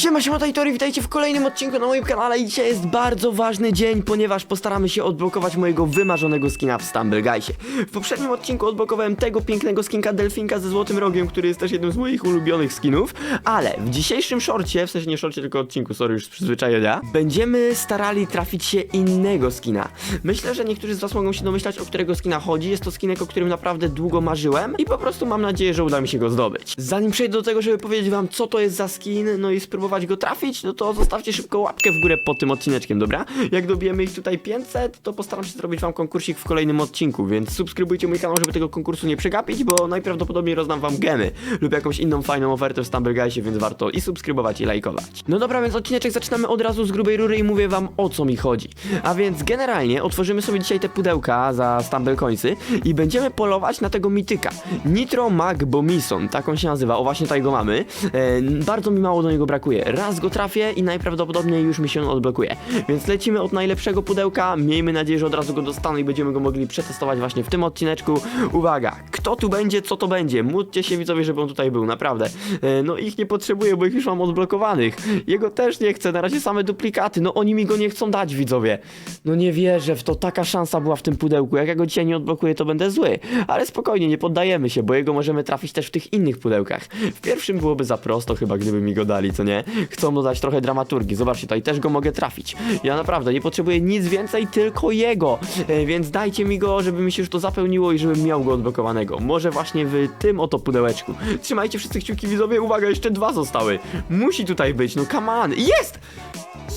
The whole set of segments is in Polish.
Siema, siema, Tajtori, witajcie w kolejnym odcinku na moim kanale i dzisiaj jest bardzo ważny dzień, ponieważ postaramy się odblokować mojego wymarzonego skina w Stumble Guysie. W poprzednim odcinku odblokowałem tego pięknego skinka Delfinka ze złotym rogiem, który jest też jednym z moich ulubionych skinów, ale w dzisiejszym shorcie, w sensie nie shorcie, tylko odcinku, sorry, już z przyzwyczajenia, będziemy starali trafić się innego skina. Myślę, że niektórzy z was mogą się domyślać, o którego skina chodzi, jest to skinek, o którym naprawdę długo marzyłem i po prostu mam nadzieję, że uda mi się go zdobyć. Zanim przejdę do tego, żeby powiedzieć wam, co to jest za skin, no i spróbować go trafić, no to zostawcie szybko łapkę w górę pod tym odcineczkiem, dobra? Jak dobijemy ich tutaj 500, to postaram się zrobić wam konkursik w kolejnym odcinku, więc subskrybujcie mój kanał, żeby tego konkursu nie przegapić, bo najprawdopodobniej rozdam wam gemy lub jakąś inną fajną ofertę w Stumble Guysie, więc warto i subskrybować i lajkować. No dobra, więc odcineczek zaczynamy od razu z grubej rury i mówię wam o co mi chodzi. A więc generalnie otworzymy sobie dzisiaj te pudełka za Stumble Coinsy i będziemy polować na tego mityka. Nitro Mag Bomison, tak on się nazywa, o właśnie tutaj go mamy. E, bardzo mi mało do niego brakuje. Raz go trafię i najprawdopodobniej już mi się on odblokuje. Więc lecimy od najlepszego pudełka, miejmy nadzieję, że od razu go dostanę i będziemy go mogli przetestować właśnie w tym odcineczku. Uwaga, kto tu będzie, co to będzie? Módlcie się widzowie, żeby on tutaj był, naprawdę. E, no ich nie potrzebuję, bo ich już mam odblokowanych. Jego też nie chcę, na razie same duplikaty, no oni mi go nie chcą dać widzowie. No nie wierzę w to, taka szansa była w tym pudełku. Jak ja go dzisiaj nie odblokuję, to będę zły. Ale spokojnie, nie poddajemy się, bo jego możemy trafić też w tych innych pudełkach. W pierwszym byłoby za prosto chyba, gdyby mi go dali, co nie? Chcą dodać trochę dramaturgii. Zobaczcie, tutaj też go mogę trafić. Ja naprawdę nie potrzebuję nic więcej, tylko jego. E, więc dajcie mi go, żeby mi się już to zapełniło i żebym miał go odblokowanego. Może właśnie w tym oto pudełeczku. Trzymajcie wszyscy kciuki widzowie, uwaga, jeszcze dwa zostały. Musi tutaj być, no come on. Jest!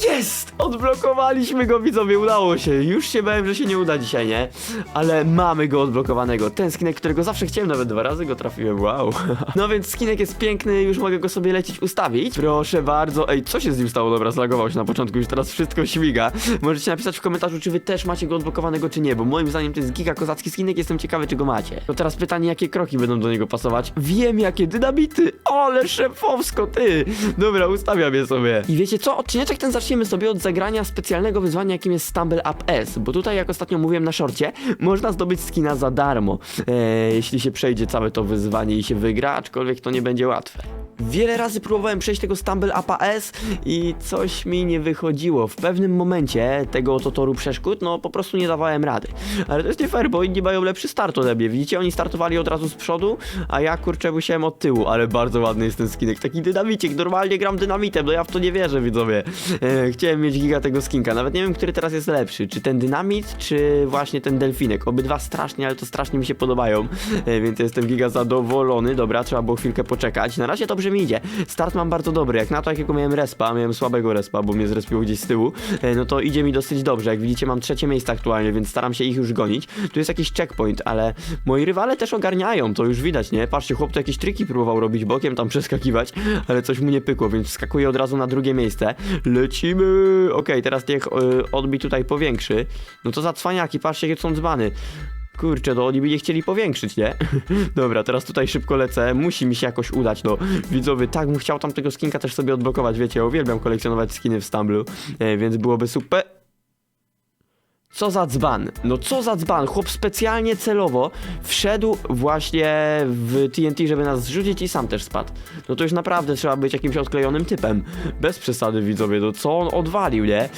Jest! Odblokowaliśmy go, widzowie, udało się. Już się bałem, że się nie uda dzisiaj, nie? Ale mamy go odblokowanego. Ten skinek, którego zawsze chciałem, nawet dwa razy go trafiłem, wow. No więc skinek jest piękny, już mogę go sobie lecieć ustawić. Proszę bardzo. Ej, co się z nim stało? Dobra, zlagował się na początku, już teraz wszystko śmiga. Możecie napisać w komentarzu, czy wy też macie go odblokowanego, czy nie, bo moim zdaniem to jest giga kozacki skinek, jestem ciekawy, czy go macie. To teraz pytanie, jakie kroki będą do niego pasować. Wiem, jakie dynamity! Ale szefowsko, ty! Dobra, ustawiam je sobie. I wiecie co? Odcineczek ten zaczniemy sobie od zagrania specjalnego wyzwania, jakim jest Stumble Up S, bo tutaj, jak ostatnio mówiłem na szorcie, można zdobyć skina za darmo, e, jeśli się przejdzie całe to wyzwanie i się wygra, aczkolwiek to nie będzie łatwe. Wiele razy próbowałem przejść tego Stumble Upa S i coś mi nie wychodziło. W pewnym momencie tego oto toru przeszkód, no po prostu nie dawałem rady. Ale to jest nie fair, bo inni mają lepszy start ode mnie. Widzicie, oni startowali od razu z przodu, a ja kurczę musiałem od tyłu, ale bardzo ładny jest ten skinek. Taki dynamicik, normalnie gram dynamitem, no ja w to nie wierzę, widzowie. E, chciałem mieć giga tego skinka, nawet nie wiem, który teraz jest lepszy. Czy ten dynamit, czy właśnie ten delfinek. Obydwa strasznie, ale to strasznie mi się podobają, e, więc jestem giga zadowolony. Dobra, trzeba było chwilkę poczekać. Na razie dobrze mi idzie. Start mam bardzo dobry, jak na to jakiego miałem respa, miałem słabego respa, bo mnie zrespiło gdzieś z tyłu, e, no to idzie mi dosyć dobrze. Jak widzicie, mam trzecie miejsce aktualnie, więc staram się ich już gonić. Tu jest jakiś checkpoint, ale moi rywale też ogarniają, to już widać, nie? Patrzcie, chłop tu jakieś triki próbował robić bokiem, tam przeskakiwać, ale coś mu nie pykło, więc skakuję od razu na drugie miejsce. Lecimy! Okej, teraz niech y, odbij tutaj powiększy. No to za cwaniaki, patrzcie, jakie są dzbany. Kurczę, no oni by nie chcieli powiększyć, nie? Dobra, teraz tutaj szybko lecę, musi mi się jakoś udać, no. Widzowie, tak bym chciał tamtego skinka też sobie odblokować, wiecie, ja uwielbiam kolekcjonować skiny w Stumblu, e, więc byłoby super... Co za dzban? No co za dzban? Chłop specjalnie celowo wszedł właśnie w TNT, żeby nas zrzucić i sam też spadł. No to już naprawdę trzeba być jakimś odklejonym typem. Bez przesady, widzowie, no co on odwalił, nie?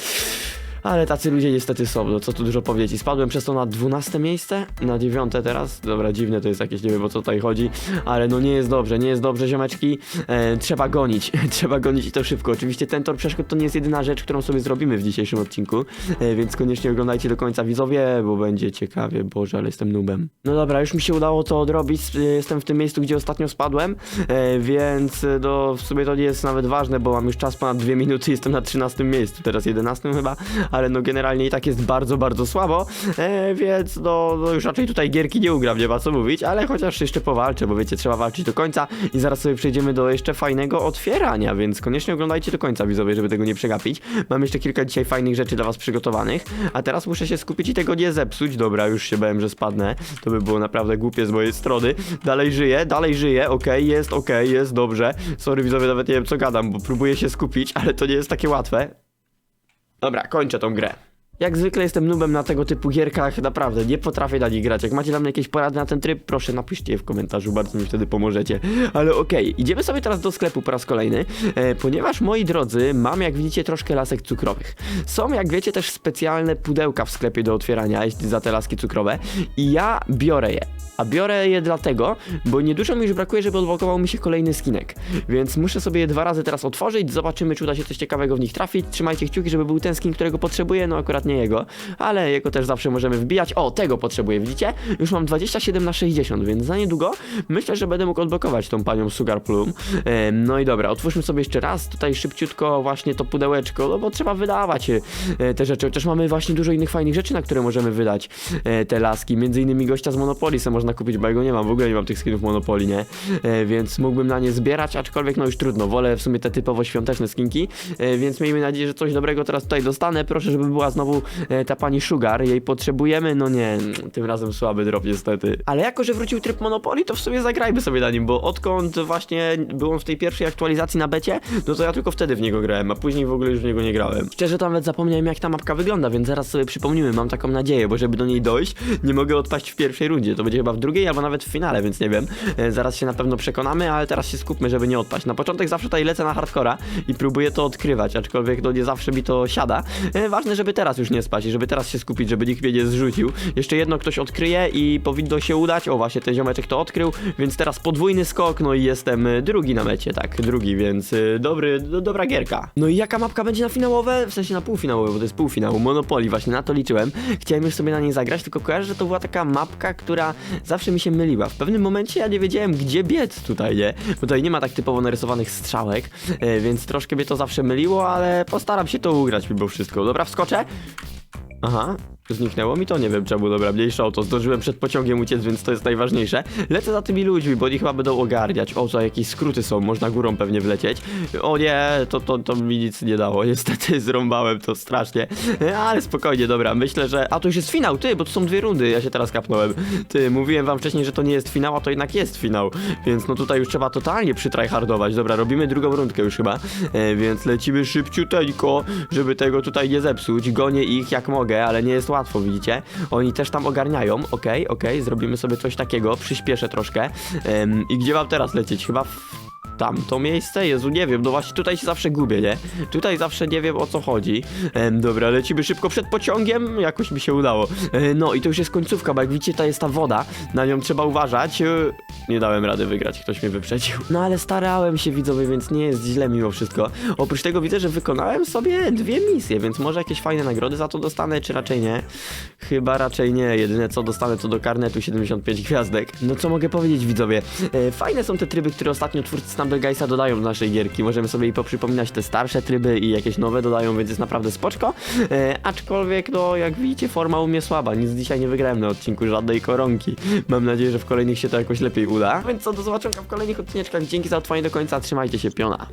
Ale tacy ludzie niestety są, no co tu dużo powiedzieć. Spadłem przez to na 12 miejsce, na 9 teraz. Dobra, dziwne to jest jakieś, nie wiem o co tutaj chodzi, ale no nie jest dobrze, nie jest dobrze, ziomeczki. E, trzeba gonić, trzeba gonić i to szybko. Oczywiście ten tor przeszkód to nie jest jedyna rzecz, którą sobie zrobimy w dzisiejszym odcinku, e, więc koniecznie oglądajcie do końca widzowie, bo będzie ciekawie, boże, ale jestem nubem. No dobra, już mi się udało to odrobić, e, jestem w tym miejscu, gdzie ostatnio spadłem, e, więc no w sumie to nie jest nawet ważne, bo mam już czas ponad 2 minuty, jestem na 13 miejscu, teraz 11 chyba, ale no generalnie i tak jest bardzo, bardzo słabo, e, więc no, no już raczej tutaj gierki nie ugram, nie ma co mówić, ale chociaż jeszcze powalczę, bo wiecie, trzeba walczyć do końca i zaraz sobie przejdziemy do jeszcze fajnego otwierania, więc koniecznie oglądajcie do końca, widzowie, żeby tego nie przegapić. Mam jeszcze kilka dzisiaj fajnych rzeczy dla was przygotowanych, a teraz muszę się skupić i tego nie zepsuć. Dobra, już się bałem, że spadnę, to by było naprawdę głupie z mojej strony. Dalej żyję, dalej żyję, okej, jest okej, jest dobrze. Sorry widzowie, nawet nie wiem co gadam, bo próbuję się skupić, ale to nie jest takie łatwe. Dobra, kończę tą grę. Jak zwykle jestem nubem na tego typu gierkach, naprawdę nie potrafię na nich grać. Jak macie dla mnie jakieś porady na ten tryb, proszę napiszcie je w komentarzu, bardzo mi wtedy pomożecie. Ale okej, idziemy sobie teraz do sklepu po raz kolejny, e, ponieważ moi drodzy, mam jak widzicie troszkę lasek cukrowych. Są jak wiecie też specjalne pudełka w sklepie do otwierania jeśli za te laski cukrowe i ja biorę je. A biorę je dlatego, bo niedużo mi już brakuje, żeby odblokował mi się kolejny skinek. Więc muszę sobie je dwa razy teraz otworzyć, zobaczymy, czy uda się coś ciekawego w nich trafić. Trzymajcie kciuki, żeby był ten skin, którego potrzebuję, no akurat nie jego, ale jego też zawsze możemy wbijać. O, tego potrzebuję, widzicie? Już mam 27 na 60, więc za niedługo myślę, że będę mógł odblokować tą panią Sugar Plum. No i dobra, otwórzmy sobie jeszcze raz tutaj szybciutko właśnie to pudełeczko, no bo trzeba wydawać e, te rzeczy. Chociaż mamy właśnie dużo innych fajnych rzeczy, na które możemy wydać e, te laski. Między innymi gościa z Monopoly se można kupić, bo ja go nie mam, w ogóle nie mam tych skinów Monopoly, nie? E, więc mógłbym na nie zbierać, aczkolwiek no już trudno, wolę w sumie te typowo świąteczne skinki, e, więc miejmy nadzieję, że coś dobrego teraz tutaj dostanę. Proszę, żeby była znowu e, ta pani Sugar, jej potrzebujemy, no nie, tym razem słaby drop niestety. Ale jako, że wrócił tryb Monopoly, to w sumie zagrajmy sobie na nim, bo odkąd właśnie był on w tej pierwszej aktualizacji na becie, no to ja tylko wtedy w niego grałem, a później w ogóle już w niego nie grałem. Szczerze to nawet zapomniałem jak ta mapka wygląda, więc zaraz sobie przypomnimy, mam taką nadzieję, bo żeby do niej dojść, nie mogę odpaść w pierwszej rundzie, to będzie chyba w drugiej albo nawet w finale, więc nie wiem. E, zaraz się na pewno przekonamy, ale teraz się skupmy, żeby nie odpaść. Na początek zawsze tutaj lecę na hardcora i próbuję to odkrywać, aczkolwiek no nie zawsze mi to siada. E, ważne, żeby teraz już nie spać i żeby teraz się skupić, żeby nikt mnie nie zrzucił. Jeszcze jedno ktoś odkryje i powinno się udać. O, właśnie ten ziomeczek to odkrył, więc teraz podwójny skok, no i jestem e, drugi na mecie, tak, drugi, więc dobry, do, dobra gierka. No i jaka mapka będzie na finałowe? W sensie na półfinałowe, bo to jest półfinał. Monopoly, właśnie na to liczyłem. Chciałem już sobie na niej zagrać, tylko kojarzę, że to była taka mapka, która zawsze mi się myliła. W pewnym momencie ja nie wiedziałem, gdzie biec tutaj, nie? Bo tutaj nie ma tak typowo narysowanych strzałek, e, więc troszkę mnie to zawsze myliło, ale postaram się to ugrać mimo wszystko. Dobra, wskoczę. Aha, zniknęło mi to, nie wiem czemu, dobra, mniejsza o to, zdążyłem przed pociągiem uciec, więc to jest najważniejsze. Lecę za tymi ludźmi, bo oni chyba będą ogarniać. O, co, jakieś skróty są, można górą pewnie wlecieć. O nie, to, to, to mi nic nie dało, niestety zrąbałem to strasznie. Ale spokojnie, dobra, myślę, że... A, to już jest finał, ty, bo to są dwie rundy, ja się teraz kapnąłem. Ty, mówiłem wam wcześniej, że to nie jest finał, a to jednak jest finał. Więc no tutaj już trzeba totalnie przytryhardować. Dobra, robimy drugą rundkę już chyba, e, więc lecimy szybciuteńko, żeby tego tutaj nie zepsuć. Gonię ich jak mogę, ale nie jest łatwo, widzicie? Oni też tam ogarniają, okej, okej, zrobimy sobie coś takiego, przyspieszę troszkę. I gdzie mam teraz lecieć? Chyba w tamto miejsce? Jezu, nie wiem, no właśnie tutaj się zawsze gubię, nie? Tutaj zawsze nie wiem o co chodzi. Em, dobra, lecimy szybko przed pociągiem, jakoś mi się udało. E, no i to już jest końcówka, bo jak widzicie, to jest ta woda, na nią trzeba uważać. E, nie dałem rady wygrać, ktoś mnie wyprzedził. No ale starałem się widzowie, więc nie jest źle mimo wszystko. Oprócz tego widzę, że wykonałem sobie dwie misje, więc może jakieś fajne nagrody za to dostanę, czy raczej nie? Chyba raczej nie. Jedyne co dostanę to do karnetu 75 gwiazdek. No co mogę powiedzieć widzowie? E, fajne są te tryby, które ostatnio twórcy Stumblegeisa dodają do naszej gierki. Możemy sobie i poprzypominać te starsze tryby i jakieś nowe dodają, więc jest naprawdę spoczko. E, aczkolwiek, no jak widzicie, forma u mnie słaba. Nic dzisiaj nie wygrałem na odcinku, żadnej koronki. Mam nadzieję, że w kolejnych się to jakoś lepiej uda. Więc co, do zobaczenia w kolejnych odcineczkach. Dzięki za otrwanie do końca, trzymajcie się, piona.